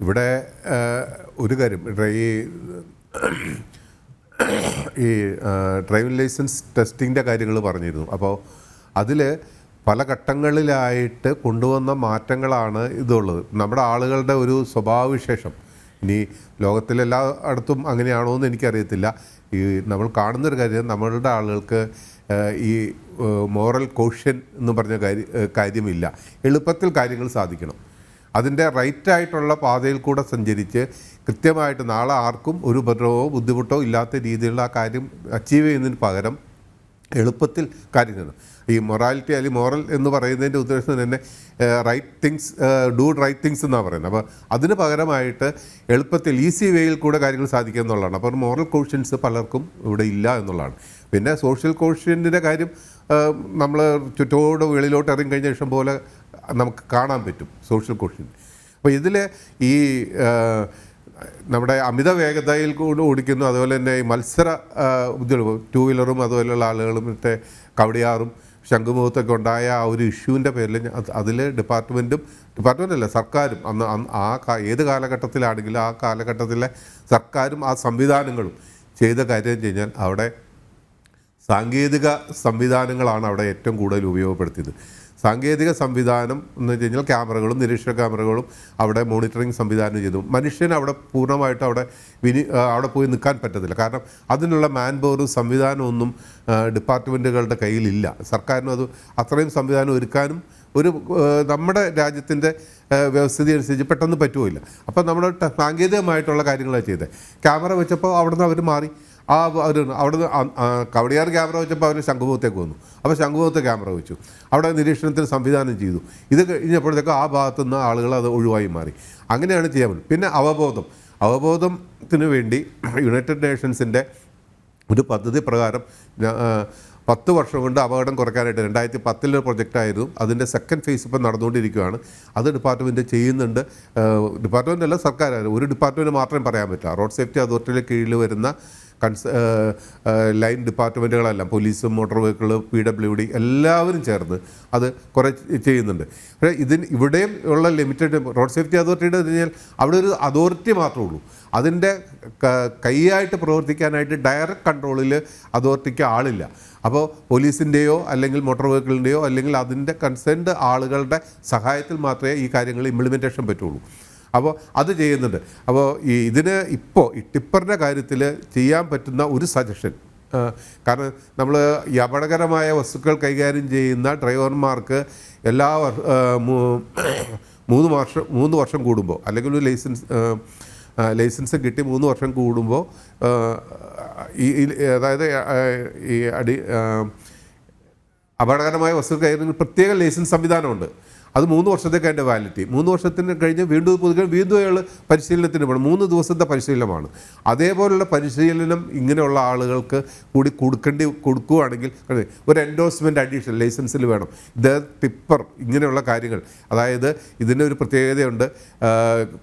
ഇവിടെ ഒരു കാര്യം. ഈ ഈ ഡ്രൈവിംഗ് ലൈസൻസ് ടെസ്റ്റിങ്ങിന്റെ കാര്യങ്ങൾ പറഞ്ഞിരുന്നു. അപ്പോൾ അതിൽ പല ഘട്ടങ്ങളിലായിട്ട് കൊണ്ടുവന്ന മാറ്റങ്ങളാണ് ഇതുള്ളത്. നമ്മുടെ ആളുകളുടെ ഒരു സ്വഭാവവിശേഷം. ഇനി ലോകത്തിലെല്ലാ അടുത്തും അങ്ങനെയാണോ എന്ന് എനിക്കറിയത്തില്ല. ഈ നമ്മൾ കാണുന്നൊരു കാര്യം നമ്മളുടെ ആളുകൾക്ക് ഈ മോറൽ കോഷ്യൻ എന്ന് പറഞ്ഞ കാര്യ കാര്യമില്ല. എളുപ്പത്തിൽ കാര്യങ്ങൾ സാധിക്കണം. അതിന്റെ റൈറ്റ് ആയിട്ടുള്ള പാതയിൽ കൂടെ സഞ്ചരിച്ച് കൃത്യമായിട്ട് നാളെ ആർക്കും ഒരു ഉപദ്രവമോ ബുദ്ധിമുട്ടോ ഇല്ലാത്ത രീതിയിലുള്ള ആ കാര്യം അച്ചീവ് ചെയ്യുന്നതിന് പകരം എളുപ്പത്തിൽ കാര്യങ്ങൾ ഈ മൊറാലിറ്റി അല്ലെങ്കിൽ മോറൽ എന്ന് പറയുന്നതിന്റെ ഉദ്ദേശം തന്നെ right things do right things എന്നാണ് പറയുന്നത്. അപ്പോൾ അതിന് പകരമായിട്ട് എളുപ്പത്തിൽ ഈസി വേയിൽ കൂടെ കാര്യങ്ങൾ സാധിക്കുക എന്നുള്ളതാണ്. അപ്പോൾ മോറൽ കോഷ്യൻസ് പലർക്കും ഇവിടെ ഇല്ല എന്നുള്ളതാണ്. പിന്നെ സോഷ്യൽ കോഷ്യന്റിന്റെ കാര്യം നമ്മൾ ചുറ്റോട് വെളിയിലോട്ട് ഇറങ്ങി കഴിഞ്ഞ ഇഷ്ടം പോലെ നമുക്ക് കാണാൻ പറ്റും സോഷ്യൽ കോഷ്യൻ അപ്പോൾ ഇതിൽ ഈ നമ്മുടെ അമിത വേഗതയിൽ കൂടെ ഓടിക്കുന്നു അതുപോലെ തന്നെ ഈ മത്സര ടൂ വീലറും അതുപോലെയുള്ള ആളുകളും മറ്റേ കവടിയാറും ശംഖുമുഖത്തൊക്കെ ഉണ്ടായ ആ ഒരു ഇഷ്യൂവിന്റെ പേരിൽ അതിൽ ഡിപ്പാർട്ട്മെന്റും ഡിപ്പാർട്ട്മെന്റ് അല്ല സർക്കാരും അന്ന് ആ ഏത് കാലഘട്ടത്തിലാണെങ്കിലും ആ കാലഘട്ടത്തിലെ സർക്കാരും ആ സംവിധാനങ്ങളും ചെയ്ത കാര്യം കഴിഞ്ഞാൽ അവിടെ സാങ്കേതിക സംവിധാനങ്ങളാണ് അവിടെ ഏറ്റവും കൂടുതൽ ഉപയോഗപ്പെടുത്തിയത്. സാങ്കേതിക സംവിധാനം എന്ന് വെച്ച് കഴിഞ്ഞാൽ ക്യാമറകളും നിരീക്ഷണ ക്യാമറകളും അവിടെ മോണിറ്ററിങ് സംവിധാനം ചെയ്തു. മനുഷ്യന് അവിടെ പൂർണമായിട്ട് അവിടെ വിനി അവിടെ പോയി നിൽക്കാൻ പറ്റത്തില്ല. കാരണം അതിനുള്ള മാൻ പവറും സംവിധാനവും ഒന്നും ഡിപ്പാർട്ട്മെന്റുകളുടെ കയ്യിലില്ല. സർക്കാരിനും അത് അത്രയും സംവിധാനം ഒരുക്കാനും ഒരു നമ്മുടെ രാജ്യത്തിന്റെ വ്യവസ്ഥിതി അനുസരിച്ച് പെട്ടെന്ന് പറ്റുമില്ല അപ്പോൾ നമ്മുടെ ടെ- സാങ്കേതികമായിട്ടുള്ള കാര്യങ്ങളാണ് ചെയ്തത് ക്യാമറ വെച്ചപ്പോൾ അവിടുന്ന് അവർ മാറി. ആ ഒരു അവിടെ കവടിയാർ ക്യാമറ വെച്ചപ്പോൾ അവർ ശംഖുമുഖത്തേക്ക് വന്നു. അപ്പോൾ ശംഖുഭവത്തെ ക്യാമറ വെച്ചു. അവിടെ നിരീക്ഷണത്തിന് സംവിധാനം ചെയ്തു. ഇത് കഴിഞ്ഞപ്പോഴത്തേക്ക് ആ ഭാഗത്തു നിന്ന് ആളുകൾ അത് ഒഴിവായി മാറി. അങ്ങനെയാണ് ചെയ്യാൻ പിന്നെ അവബോധം. അവബോധത്തിന് വേണ്ടി യുണൈറ്റഡ് നേഷൻസിന്റെ ഒരു പദ്ധതി പ്രകാരം പത്ത് വർഷം കൊണ്ട് അപകടം കുറയ്ക്കാനായിട്ട് രണ്ടായിരത്തി പത്തിലൊരു പ്രൊജക്റ്റായിരുന്നു അതിന്റെ സെക്കൻഡ് ഫേസ് ഇപ്പം നടന്നുകൊണ്ടിരിക്കുകയാണ്. അത് ഡിപ്പാർട്ട്മെന്റ് ചെയ്യുന്നുണ്ട്. ഡിപ്പാർട്ട്മെന്റ് അല്ല സർക്കാരായിരുന്നു ഒരു ഡിപ്പാർട്ട്മെന്റ് മാത്രമേ പറയാൻ പറ്റില്ല റോഡ് സേഫ്റ്റി അതോറിറ്റിയുടെ കീഴിൽ വരുന്ന കൺസ് ലൈൻ ഡിപ്പാർട്ട്മെന്റുകളെല്ലാം പോലീസും motor vehicle P W D എല്ലാവരും ചേർന്ന് അത് കുറേ ചെയ്യുന്നുണ്ട്. പക്ഷേ ഇതിന് ഇവിടെയും ഉള്ള ലിമിറ്റഡ് റോഡ് സേഫ്റ്റി അതോറിറ്റിയുടെ കഴിഞ്ഞാൽ അവിടെ ഒരു അതോറിറ്റി മാത്രമേ ഉള്ളൂ. അതിന്റെ കൈയായിട്ട് പ്രവർത്തിക്കാനായിട്ട് ഡയറക്റ്റ് കൺട്രോളിൽ അതോറിറ്റിക്ക് ആളില്ല. അപ്പോൾ പോലീസിന്റെയോ അല്ലെങ്കിൽ മോട്ടോർ വെഹിക്കിളിന്റെയോ അല്ലെങ്കിൽ അതിന്റെ കൺസേൺഡ് ആളുകളുടെ സഹായത്തിൽ മാത്രമേ ഈ കാര്യങ്ങൾ ഇംപ്ലിമെന്റേഷൻ പറ്റുള്ളൂ. അപ്പോൾ അത് ചെയ്യുന്നുണ്ട്. അപ്പോൾ ഈ ഇതിന് ഇപ്പോൾ ഈ ടിപ്പറിന്റെ കാര്യത്തിൽ ചെയ്യാൻ പറ്റുന്ന ഒരു സജഷൻ കാരണം നമ്മൾ ഈ അപകടകരമായ വസ്തുക്കൾ കൈകാര്യം ചെയ്യുന്ന ഡ്രൈവർമാർക്ക് എല്ലാ മൂന്ന് വർഷം മൂന്ന് വർഷം കൂടുമ്പോൾ അല്ലെങ്കിൽ ഒരു ലൈസൻസ് ലൈസൻസ് കിട്ടി മൂന്ന് വർഷം കൂടുമ്പോൾ ഈ അതായത് ഈ അടി അപകടകരമായ വസ്തു കൈകാര്യം പ്രത്യേക ലൈസൻസ് സംവിധാനമുണ്ട്. അത് മൂന്ന് വർഷത്തേക്ക് അതിന്റെ വാലിറ്റി മൂന്ന് വർഷത്തിന് കഴിഞ്ഞ് വീണ്ടും പുതുക്കി വീണ്ടും അയാൾ പരിശീലനത്തിന് പോകണം. മൂന്ന് ദിവസത്തെ പരിശീലനമാണ്. അതേപോലുള്ള പരിശീലനം ഇങ്ങനെയുള്ള ആളുകൾക്ക് കൂടി കൊടുക്കേണ്ടി കൊടുക്കുകയാണെങ്കിൽ ഒരു എൻഡോഴ്സ്മെന്റ് അഡീഷൻ ലൈസൻസിൽ വേണം. ഇത് പിപ്പർ ഇങ്ങനെയുള്ള കാര്യങ്ങൾ. അതായത് ഇതിന്റെ ഒരു പ്രത്യേകതയുണ്ട്.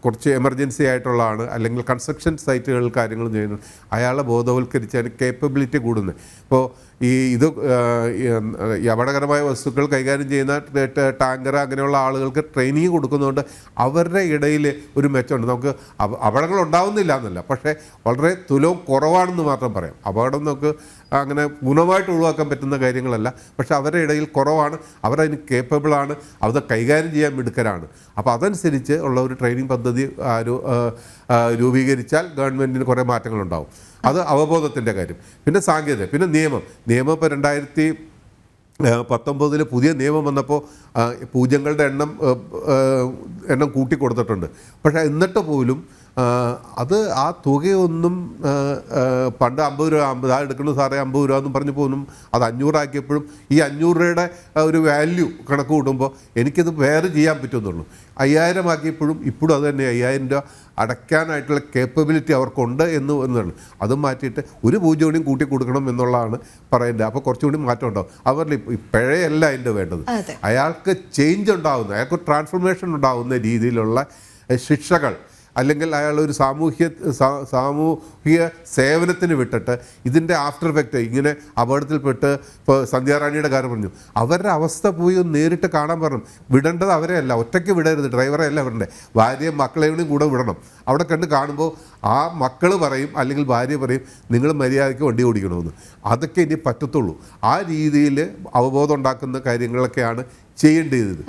കുറച്ച് എമർജൻസി ആയിട്ടുള്ളതാണ്. അല്ലെങ്കിൽ കൺസ്ട്രക്ഷൻ സൈറ്റുകൾ കാര്യങ്ങൾ ചെയ്യുന്നു അയാളെ ബോധവൽക്കരിച്ചാണ് കേപ്പബിലിറ്റി കൂടുന്നത്. ഇപ്പോൾ ഈ ഇത് അപകടകരമായ വസ്തുക്കൾ കൈകാര്യം ചെയ്യുന്ന ടാങ്കർ അങ്ങനെയുള്ള ആളുകൾക്ക് ട്രെയിനിങ് കൊടുക്കുന്നതുകൊണ്ട് അവരുടെ ഇടയിൽ ഒരു മെച്ചമുണ്ട്. നമുക്ക് അപ- അപകടങ്ങൾ ഉണ്ടാവുന്നില്ല എന്നല്ല. പക്ഷേ വളരെ തുലവും കുറവാണെന്ന് മാത്രം പറയാം. അപകടം നമുക്ക് അങ്ങനെ ഗുണമായിട്ട് ഒഴിവാക്കാൻ പറ്റുന്ന കാര്യങ്ങളല്ല. പക്ഷേ അവരുടെ ഇടയിൽ കുറവാണ്. അവരതിന് കേപ്പബിളാണ് അവരെ കൈകാര്യം ചെയ്യാൻ മിടുക്കരാണ്. അപ്പോൾ അതനുസരിച്ച് ഉള്ള ഒരു ട്രെയിനിങ് പദ്ധതി രൂപീകരിച്ചാൽ ഗവൺമെന്റിന് കുറേ മാറ്റങ്ങളുണ്ടാവും. അത് അവബോധത്തിന്റെ കാര്യം. പിന്നെ സാങ്കേതിക പിന്നെ നിയമം. നിയമം ഇപ്പോൾ രണ്ടായിരത്തി പത്തൊമ്പതിൽ പുതിയ നിയമം വന്നപ്പോൾ പൂജ്യങ്ങളുടെ എണ്ണം എണ്ണം കൂട്ടി കൊടുത്തിട്ടുണ്ട്. പക്ഷേ എന്നിട്ട് പോലും അത് ആ തുകയൊന്നും പണ്ട് അമ്പത് രൂപ അമ്പത് ആ എടുക്കുന്നു സാറേ അമ്പത് രൂപ എന്ന് പറഞ്ഞു പോകുന്നു അത് അഞ്ഞൂറാക്കിയപ്പോഴും ഈ അഞ്ഞൂറ് രൂപയുടെ ഒരു വാല്യൂ കണക്ക് കൂട്ടുമ്പോൾ എനിക്കത് വേറെ ചെയ്യാൻ പറ്റുമെന്നുള്ളൂ. അയ്യായിരം ആക്കിയപ്പോഴും ഇപ്പോഴും അത് തന്നെ അയ്യായിരം രൂപ അടയ്ക്കാനായിട്ടുള്ള കേപ്പബിലിറ്റി അവർക്കുണ്ട് എന്ന് എന്നാണ് അതും മാറ്റിയിട്ട് ഒരു പൂജ്യം കൂടിയും കൂട്ടി കൊടുക്കണം എന്നുള്ളതാണ് പറയേണ്ടത് അപ്പോൾ കുറച്ചുകൂടി മാറ്റം ഉണ്ടാവും അവരുടെ ഈ പിഴയല്ല അതിന്റെ വേണ്ടത്. അയാൾക്ക് ചേഞ്ച് ഉണ്ടാകുന്ന അയാൾക്ക് ട്രാൻസ്ഫോർമേഷൻ ഉണ്ടാകുന്ന രീതിയിലുള്ള ശിക്ഷകൾ അല്ലെങ്കിൽ അയാൾ ഒരു സാമൂഹ്യ സാമൂഹിക സേവനത്തിന് വിട്ടിട്ട് ഇതിന്റെ ആഫ്റ്റർ എഫക്റ്റ് ഇങ്ങനെ അപകടത്തിൽപ്പെട്ട് ഇപ്പോൾ സന്ധ്യാറാണിയുടെ കാര്യം പറഞ്ഞു. അവരുടെ അവസ്ഥ പോയി ഒന്ന് നേരിട്ട് കാണാൻ പറഞ്ഞു. വിടേണ്ടത് അവരെ അല്ല ഒറ്റയ്ക്ക് വിടരുത് ഡ്രൈവറെ അല്ല വിടണ്ടേ? ഭാര്യയും മക്കളെയും കൂടെ വിടണം. അവിടെ കണ്ട് കാണുമ്പോൾ ആ മക്കൾ പറയും അല്ലെങ്കിൽ ഭാര്യ പറയും നിങ്ങൾ മര്യാദയ്ക്ക് വണ്ടി ഓടിക്കണമെന്ന്. അതൊക്കെ ഇനി പറ്റത്തുള്ളൂ. ആ രീതിയിൽ അവബോധം ഉണ്ടാക്കുന്ന കാര്യങ്ങളൊക്കെയാണ് ചെയ്യേണ്ടത്.